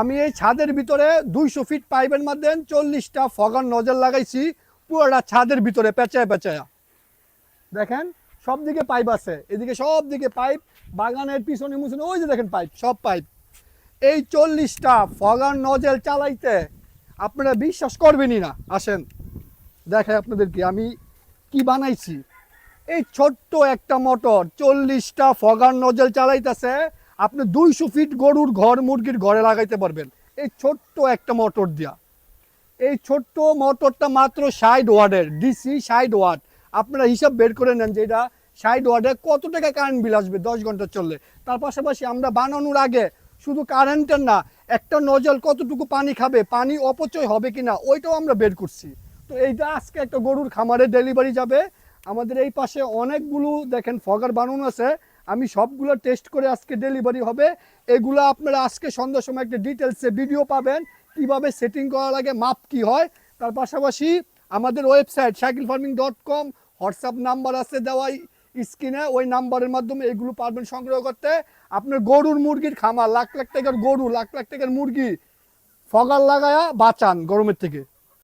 আমি এই ছাদের ভিতরে দুইশো ফিট পাইপের মাধ্যমে চল্লিশটা ফগার নজর লাগাইছি, পুরোটা ছাদের ভিতরে পেঁচায় পেঁচায়া। দেখেন সব দিকে পাইপ আছে। এদিকে সব দিকে পাইপ বাগানের পিছনে মুছনে, ওই যে দেখেন পাইপ সব পাইপ এই চল্লিশটা ফগার নজেল চালাইতে আপনারা বিশ্বাস করবেনই না। আসেন, দেখাই আপনাদেরকে আমি কি বানাইছি। এই ছোট্ট একটা মোটর চল্লিশটা ফগার নজেল চালাইতেছে আপনি দুইশো ফিট গরুর ঘর মুরগির ঘরে লাগাইতে পারবেন। এই ছোট্ট একটা মোটর দিয়া। এই ছোট্ট মোটরটা মাত্র ষাট ওয়ার্ডের ডিসি ষাট ওয়াট। আপনারা হিসাব বের করে নেন যে এটা ষাট ওয়ার্ডে কত টাকা কারেন্ট বিল আসবে দশ ঘণ্টা চললে। তার পাশাপাশি আমরা বানানোর আগে শুধু কারেন্টের না, একটা নজল কতটুকু পানি খাবে, পানি অপচয় হবে কি না ওইটাও আমরা বের করছি। তো এইটা আজকে একটা গরুর খামারে ডেলিভারি যাবে। আমাদের এই পাশে অনেকগুলো দেখেন ফগার বানানো আছে। আমি সবগুলো টেস্ট করে আজকে ডেলিভারি হবে। এগুলো আপনারা আজকে সন্ধ্যার সময় একটা ডিটেলসে ভিডিও পাবেন, কীভাবে সেটিং করা লাগে মাপ কি হয়। তার পাশাপাশি আমাদের website cycle farming dot com WhatsApp number আছে দেওয়াই স্ক্রিনে ওই নাম্বারের মাধ্যমে এগুলো পারবেন সংগ্রহ করতে। আপনার গরুর মুরগির খামার, লাখ লাখ টাকার গরু, লাখ লাখ টাকার মুরগি, ফগার লাগায়া বাঁচান গরমের থেকে।